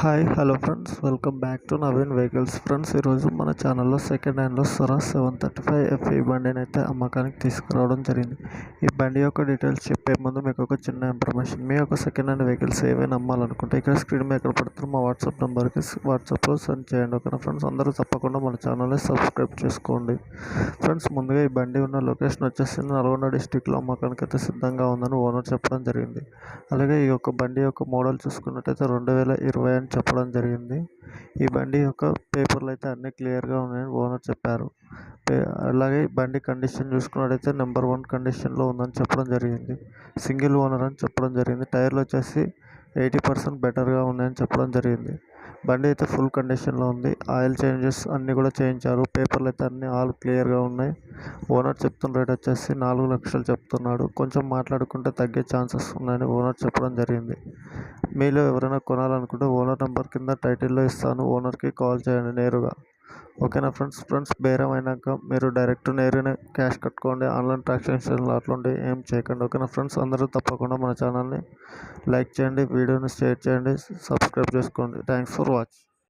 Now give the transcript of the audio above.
Hi hello friends welcome back to Naveen vehicles friends ఈరోజు మన ఛానల్లో సెకండ్ హ్యాండ్లో Swaraj seven thirty five F E బండిని అయితే అమ్మకానికి తీసుకురావడం జరిగింది. ఈ బండి యొక్క డీటెయిల్స్ చెప్పే ముందు మీకు ఒక చిన్న ఇన్ఫర్మేషన్ మీ యొక్క సెకండ్ హ్యాండ్ వెహికల్స్ ఏవైనా అమ్మాలనుకుంటే ఇక్కడ స్క్రీన్ మీద ఎక్కడ పడుతున్న మా వాట్సాప్ నెంబర్కి వాట్సాప్లో సెండ్ చేయండి ఓకేనా ఫ్రెండ్స్ అందరూ తప్పకుండా మన ఛానల్ని సబ్స్క్రైబ్ చేసుకోండి. ఫ్రెండ్స్ ముందుగా ఈ బండి ఉన్న లొకేషన్ వచ్చేసి నల్గొండ డిస్టిక్లో అమ్మకానికి అయితే సిద్ధంగా ఉందని ఓనర్ చెప్పడం జరిగింది. అలాగే ఈ యొక్క బండి యొక్క మోడల్ చూసుకున్నట్టయితే రెండు వేల ఇరవై అని చెప్పడం జరిగింది. ఈ బండి యొక్క పేపర్లు అయితే అన్నీ క్లియర్గా ఉన్నాయని ఓనర్ చెప్పారు. అలాగే బండి కండిషన్ చూసుకున్నట్టయితే నెంబర్ వన్ కండిషన్లో ఉందని చెప్పడం జరిగింది. సింగిల్ ఓనర్ అని చెప్పడం జరిగింది. టైర్లు వచ్చేసి ఎయిటీ పర్సెంట్ బెటర్గా ఉన్నాయని చెప్పడం జరిగింది. బండి అయితే ఫుల్ కండిషన్లో ఉంది. ఆయిల్ చేంజెస్ అన్నీ కూడా చేయించారు. పేపర్లు అయితే అన్నీ ఆల్ క్లియర్గా ఉన్నాయి. ఓనర్ చెప్తున్న రేట్ వచ్చేసి నాలుగు లక్షలు చెప్తున్నాడు. కొంచెం మాట్లాడుకుంటే తగ్గే ఛాన్సెస్ ఉన్నాయని ఓనర్ చెప్పడం జరిగింది. మీలో ఎవరైనా కొనాలనుకుంటే ఓనర్ నెంబర్ కింద టైటిల్లో ఇస్తాను. ఓనర్కి కాల్ చేయండి నేరుగా. ఓకేనా ఫ్రెండ్స్? ఫ్రెండ్స్ బేరం అయినాక మీరు డైరెక్ట్ నేరుగానే క్యాష్ కట్టుకోండి. ఆన్లైన్ ట్రాన్సాక్షన్లు అట్లుండి ఏం చేయకండి. ఓకేనా ఫ్రెండ్స్? అందరూ తప్పకుండా మన ఛానల్ని లైక్ చేయండి వీడియోని షేర్ చేయండి సబ్స్క్రైబ్ చేసుకోండి. Thanks for watching.